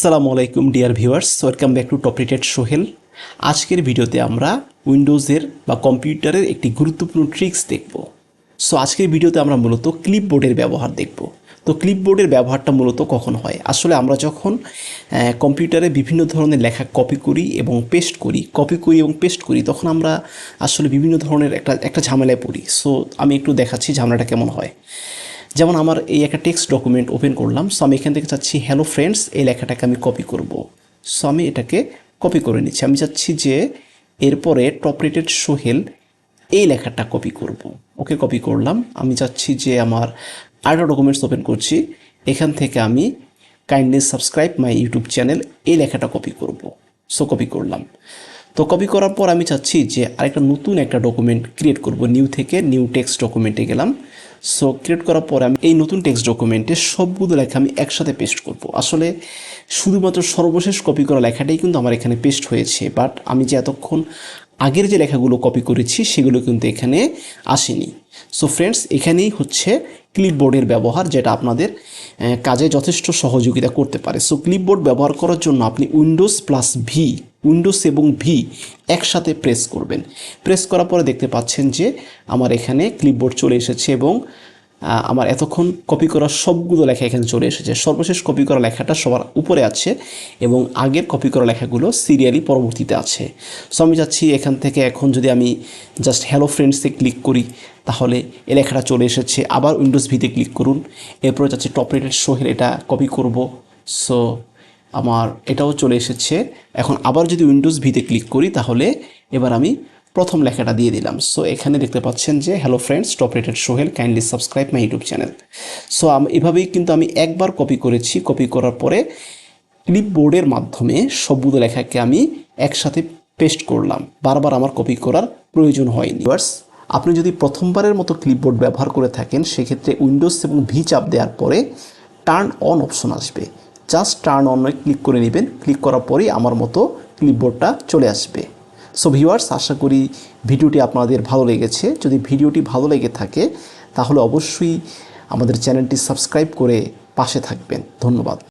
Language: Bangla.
আসসালামু আলাইকুম, dear viewers. Welcome back to top rated Sohel. আজকের ভিডিওতে আমরা উইন্ডোজের বা কম্পিউটারের একটি গুরুত্বপূর্ণ ট্রিক্স দেখব। সো, আজকের ভিডিওতে আমরা মূলত ক্লিপবোর্ডের ব্যবহার দেখব। তো, ক্লিপবোর্ডের ব্যবহারটা মূলত কখন হয়? আসলে আমরা যখন কম্পিউটারে বিভিন্ন ধরনের লেখা কপি করি এবং পেস্ট করি, কপি করি এবং পেস্ট করি, তখন আমরা আসলে বিভিন্ন ধরনের একটা একটা ঝামেলায় পড়ি। সো, আমি একটু দেখাচ্ছি ঝামেলাটা কেমন হয়। যেমন আমার এই একটা টেক্সট ডকুমেন্ট ওপেন করলাম সো আমি এখান থেকে চাচ্ছি হ্যালো ফ্রেন্ডস এই লেখাটাকে আমি কপি করব। সো আমি এটাকে কপি করে নিচ্ছি। আমি চাচ্ছি যে এরপরে টপ রেটেড সোহেল এই লেখাটা কপি করব। ওকে কপি করলাম। আমি চাচ্ছি যে আমার আরেকটা ডকুমেন্টস ওপেন করছি। এখান থেকে আমি kindly subscribe my YouTube channel এই লেখাটা কপি করব। সো কপি করলাম। তো কপি করার পর আমি চাচ্ছি যে আরেকটা নতুন একটা ডকুমেন্ট ক্রিয়েট করব। নিউ থেকে নিউ টেক্সট ডকুমেন্টে গেলাম। সো ক্রিয়েট করার পরে আমি এই নতুন টেক্সট ডকুমেন্টে সবগুলো লেখা আমি একসাথে পেস্ট করব। আসলে শুধুমাত্র সর্বশেষ কপি করা লেখাটাই কিন্তু আমার এখানে পেস্ট হয়েছে বাট আমি যে এতক্ষণ আগের যে লেখাগুলো কপি করেছি, সেগুলো কিন্তু এখানে আসেনি। সো ফ্রেন্ডস এখানেই হচ্ছে ক্লিপবোর্ডের ব্যবহার, যেটা আপনাদের কাজে যথেষ্ট সহযোগিতা করতে পারে। সো ক্লিপবোর্ড ব্যবহার করার জন্য আপনি উইন্ডোজ প্লাস ভি উইন্ডোজ এবং ভি একসাথে প্রেস করবেন। প্রেস করার পরে দেখতে পাচ্ছেন যে আমার এখানে ক্লিপবোর্ড চলে এসেছে এবং আমার এতক্ষণ কপি করা সবগুলো লেখা এখানে চলে এসেছে। সর্বশেষ কপি করা লেখাটা সবার উপরে আছে এবং আগের কপি করা লেখাগুলো সিরিয়ালি পরবর্তীতে আছে। সো আমি চাচ্ছি এখান থেকে। এখন যদি আমি জাস্ট হ্যালো ফ্রেন্ডসে ক্লিক করি, তাহলে এ লেখাটা চলে এসেছে। আবার উইন্ডোজ ভিতে ক্লিক করুন। এরপরে চাচ্ছি টপ রেটেড সোহেল এটা কপি করব। সো আমার এটাও চলে এসেছে। এখন আবার যদি উইন্ডোজ ভিতে ক্লিক করি তাহলে এবার আমি প্রথম লেখাটা দিয়ে দিলাম। সো এখানে দেখতে পাচ্ছেন যে hello friends top rated Sohel kindly subscribe my YouTube channel so এভাবেই কিন্তু আমি একবার কপি করেছি। কপি করার পরে ক্লিপবোর্ডের মাধ্যমে সবগুলো লেখাকে আমি একসাথে পেস্ট করলাম। বারবার আমার কপি করার প্রয়োজন হয়নি। Viewers, আপনি যদি প্রথমবারের মতো ক্লিপবোর্ড ব্যবহার করে থাকেন সেক্ষেত্রে উইন্ডোজ এবং ভি চাপ দেওয়ার পরে টার্ন অন অপশন আসবে। জাস্ট টার্ন অনে ক্লিক করে নেবেন। ক্লিক করার পরেই আমার মতো ক্লিপবোর্ডটা চলে আসবে। সো ভিউয়ার্স আশা করি ভিডিওটি আপনাদের ভালো লেগেছে। যদি ভিডিওটি ভালো লেগে থাকে, তাহলে অবশ্যই আমাদের চ্যানেলটি সাবস্ক্রাইব করে পাশে থাকবেন। ধন্যবাদ।